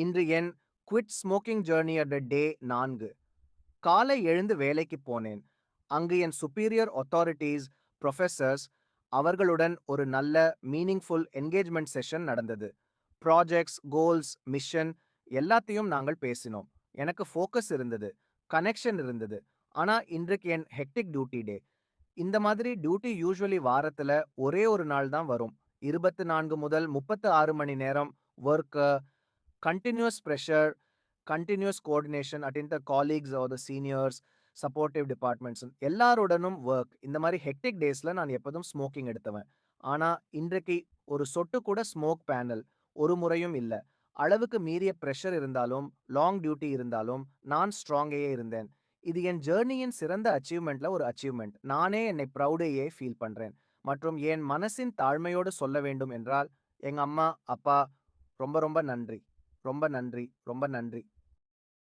இன்று என் quit smoking ஜேர்னியோட டே நான்கு. காலை எழுந்து வேலைக்கு போனேன். அங்கு என் சுப்பீரியர் அத்தாரிட்டிஸ் ப்ரொஃபஸர்ஸ் அவர்களுடன் ஒரு நல்ல மீனிங்ஃபுல் என்கேஜ்மெண்ட் செஷன் நடந்தது. ப்ராஜெக்ட்ஸ் கோல்ஸ் மிஷன் எல்லாத்தையும் நாங்கள் பேசினோம். எனக்கு ஃபோக்கஸ் இருந்தது கனெக்ஷன் இருந்தது. ஆனா இன்றைக்கு என் ஹெக்டிக் டியூட்டி டே. இந்த மாதிரி டியூட்டி யூஸ்வலி வாரத்துல ஒரே ஒரு நாள் தான் வரும். இருபத்து நான்கு முதல் முப்பத்து ஆறு மணி நேரம் work continuous pressure continuous coordination அட்டின் the colleagues or the seniors supportive departments எல்லாருடனும் work இந்த மாதிரி ஹெக்டிக் டேஸ்ல நான் எப்போதும் ஸ்மோக்கிங் எடுத்தவன். ஆனா இன்றைக்கு ஒரு சொட்டு கூட ஸ்மோக் பேனல் ஒரு முறையும் இல்லை. அளவுக்கு மீறிய ப்ரெஷர் இருந்தாலும் லாங் டியூட்டி இருந்தாலும் நான் ஸ்ட்ராங்கேயே இருந்தேன். இது என் ஜேர்னியின் சிறந்த அச்சீவ்மெண்ட்ல ஒரு அச்சீவ்மெண்ட் நானே என்னை ப்ரௌடையே ஃபீல் பண்றேன். மற்றும் என் மனசின் தாழ்மையோடு சொல்ல வேண்டும் என்றால் எங்க அம்மா அப்பா ரொம்ப ரொம்ப நன்றி. ரொம்ப நன்றி ரொம்ப நன்றி.